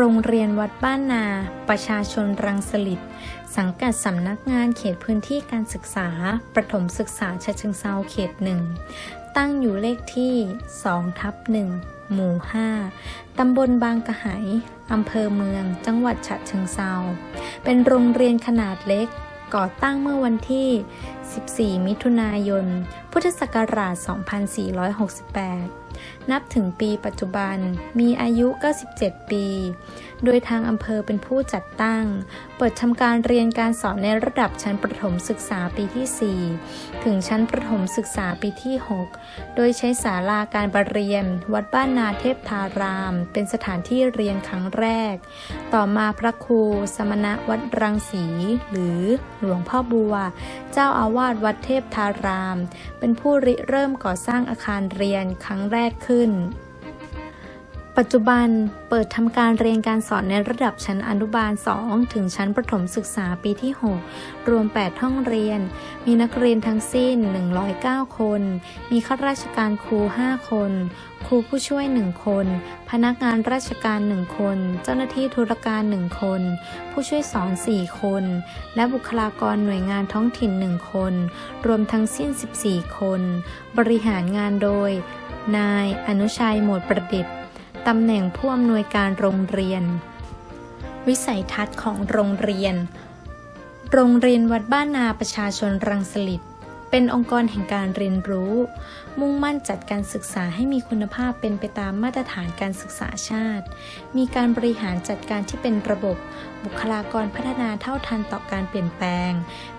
โรงเรียนวัดบ้านนา ประชาชนรังสลิดสังกัดสำนักงานเขตพื้นที่การศึกษา ประถมศึกษาฉะเชิงเซาเขตหนึ่ง ตั้งอยู่เลขที่2ทับหนึ่งหมู่ 5 ตำบลบางกระหายอำเภอเมือง จังหวัดฉะเชิงเซา เป็นโรงเรียนขนาดเล็ก ก่อตั้งเมื่อวันที่ 14 มิถุนายน พุทธศักราช 2468 นับถึงปีปัจจุบันมีอายุ 97 ปี โดยทางอำเภอเป็นผู้จัดตั้ง เปิดทำการเรียนการสอนในระดับชั้นประถมศึกษาปีที่ 4 ถึงชั้นประถมศึกษาปีที่ 6 โดยใช้ศาลาการประเรียน วัดบ้านนาเทพธาราม เป็นสถานที่เรียนครั้งแรก ต่อมาพระครู สมณะวัดรังสี หรือหลวงพ่อบัว เจ้าอาวาสวัดเทพธาราม เป็นผู้ริเริ่มก่อสร้างอาคารเรียนครั้งแรกขึ้น ปัจจุบันเปิดทำการเรียนการสอนในระดับชั้นอนุบาล 2 ถึงชั้นประถมศึกษาปีที่ 6 รวม 8 ห้องเรียน มีนักเรียนทั้งสิ้น 109 คน มีข้าราชการครู 5 คน ครูผู้ช่วย 1 คน พนักงานราชการ 1 คน เจ้าหน้าที่ธุรการ 1 คน ผู้ช่วยสอน 4 คน และบุคลากรหน่วยงานท้องถิ่น 1 คน รวมทั้งสิ้น 14 คน บริหารงานโดย นายอนุชัยหมวดประดิษฐ์ ตำแหน่งผู้อำนวยการโรงเรียน วิสัยทัศน์ของโรงเรียน โรงเรียนวัดบ้านนาประชาชนรังสลิต เป็นองค์กรแห่งการเรียนรู้ มุ่งมั่นจัดการศึกษาให้มีคุณภาพเป็นไปตามมาตรฐานการศึกษาชาติ มีการบริหารจัดการที่เป็นระบบ บุคลากรพัฒนาเท่าทันต่อการเปลี่ยนแปลง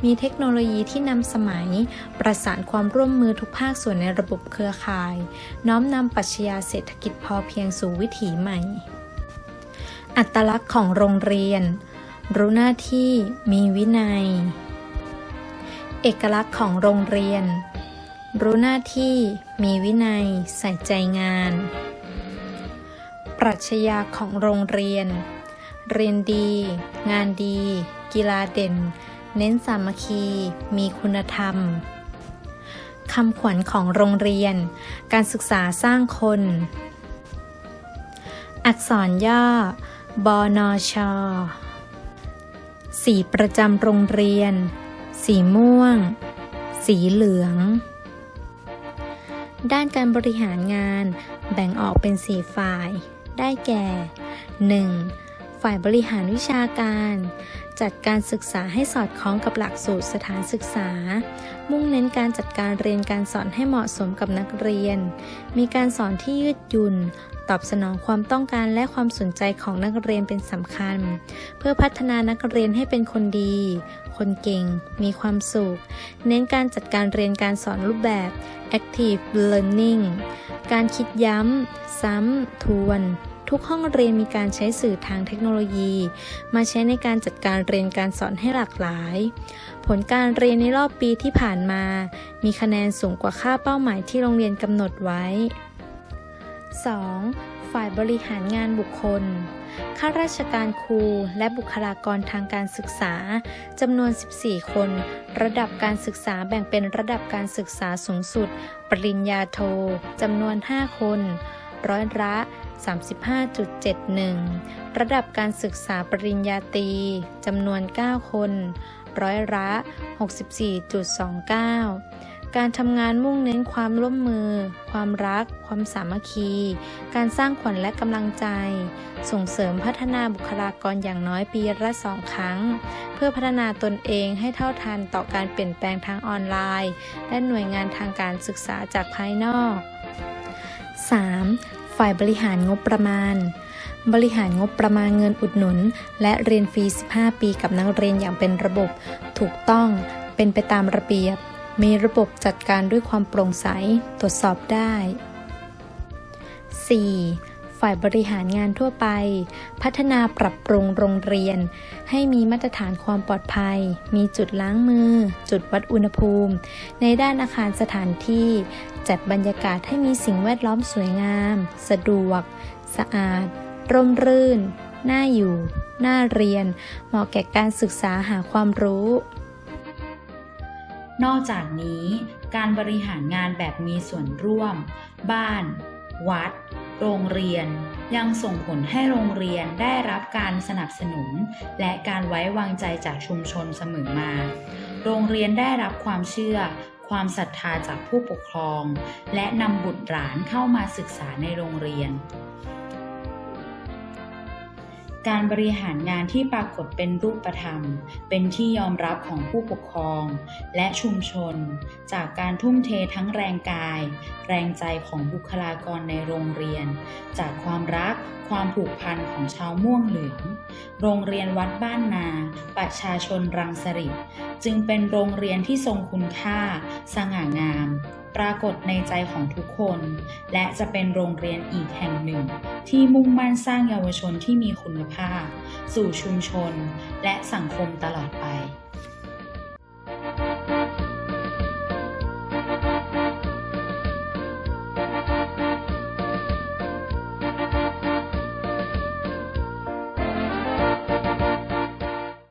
มีเทคโนโลยีที่นำสมัย ประสานความร่วมมือทุกภาคส่วนในระบบเครือข่าย น้อมนำปรัชญาเศรษฐกิจพอเพียงสู่วิถีใหม่ อัตลักษณ์ของโรงเรียน รู้หน้าที่มีวินัย เอกลักษณ์ของโรงเรียน รู้หน้าที่มีวินัย ใส่ใจงาน ปรัชญาของโรงเรียน เรียนดี งานดี กีฬาเด่น เน้นสามัคคี มีคุณธรรมคำขวัญของโรงเรียน การศึกษาสร้างคน อักษรย่อบอนช สีประจำโรงเรียน สีม่วง สีเหลือง ด้านการบริหารงานแบ่งออกเป็นสี่ฝ่าย ได้แก่ 1. ฝ่ายบริหารวิชาการ จัดการศึกษาให้สอดคล้องกับหลักสูตรสถานศึกษา มุ่งเน้นการจัดการเรียนการสอนให้เหมาะสมกับนักเรียน มีการสอนที่ยืดหยุ่น ตอบสนองความต้องการและความสนใจของนักเรียนเป็นสำคัญ เพื่อพัฒนานักเรียนให้เป็นคนดี คนเก่ง มีความสุข เน้นการจัดการเรียนการสอนรูปแบบ active learning การคิดย้ำ ซ้ำ ทวน ทุกห้องเรียนมีการใช้สื่อทางเทคโนโลยี มาใช้ในการจัดการเรียนการสอนให้หลากหลาย ผลการเรียนในรอบปีที่ผ่านมา มีคะแนนสูงกว่าค่าเป้าหมายที่โรงเรียนกำหนดไว้ 2. ฝ่ายบริหารงานบุคคลข้าราชการครูและบุคลากรทางการศึกษาจำนวน 14 คน ระดับการศึกษาแบ่งเป็นระดับการศึกษาสูงสุด ปริญญาโทจำนวน 5 คน ร้อยละ 35.71 ระดับการศึกษาปริญญาตรีจำนวน 9 คน ร้อยละ 64.29 การทำงานมุ่งเน้นความร่วมมือ ความรัก ความสามัคคี การสร้างขวัญและกำลังใจ ส่งเสริมพัฒนาบุคลากรอย่างน้อยปีละสองครั้ง เพื่อพัฒนาตนเองให้เท่าทันต่อการเปลี่ยนแปลงทางออนไลน์ และหน่วยงานทางการศึกษาจากภายนอก 3. ฝ่ายบริหารงบประมาณ บริหารงบประมาณเงินอุดหนุน และเรียนฟรี 15 ปีกับนักเรียนอย่างเป็นระบบ ถูกต้อง เป็นไปตามระเบียบ มีระบบจัดการด้วยความโปร่งใส ตรวจสอบได้ 4. ฝ่ายบริหารงานทั่วไป พัฒนาปรับปรุงโรงเรียน ให้มีมาตรฐานความปลอดภัย มีจุดล้างมือ จุดวัดอุณหภูมิ ในด้านอาคารสถานที่ จัดบรรยากาศให้มีสิ่งแวดล้อมสวยงาม สะดวก สะอาด ร่มรื่น น่าอยู่ น่าเรียน เหมาะแก่การศึกษาหาความรู้นอกจากนี้การบริหารงานแบบมีส่วนร่วม บ้าน วัด โรงเรียน ยังส่งผลให้โรงเรียนได้รับการสนับสนุน และการไว้วางใจจากชุมชนเสมอมา โรงเรียนได้รับความเชื่อ ความศรัทธาจากผู้ปกครอง และนำบุตรหลานเข้ามาศึกษาในโรงเรียน การบริหารงานที่ปรากฏเป็นรูปธรรม เป็นที่ยอมรับของผู้ปกครอง และชุมชน จากการทุ่มเททั้งแรงกาย แรงใจของบุคลากรในโรงเรียน จากความรักความผูกพันของชาวม่วงเหลือง โรงเรียนวัดบ้านนา ประชาชนรังสฤษจึงเป็นโรงเรียนที่ทรงคุณค่า สง่างาม ปรากฏในใจของทุกคน และจะเป็นโรงเรียนอีกแห่งหนึ่ง ที่มุ่งมั่นสร้างเยาวชนที่มีคุณภาพ สู่ชุมชน และสังคมตลอดไป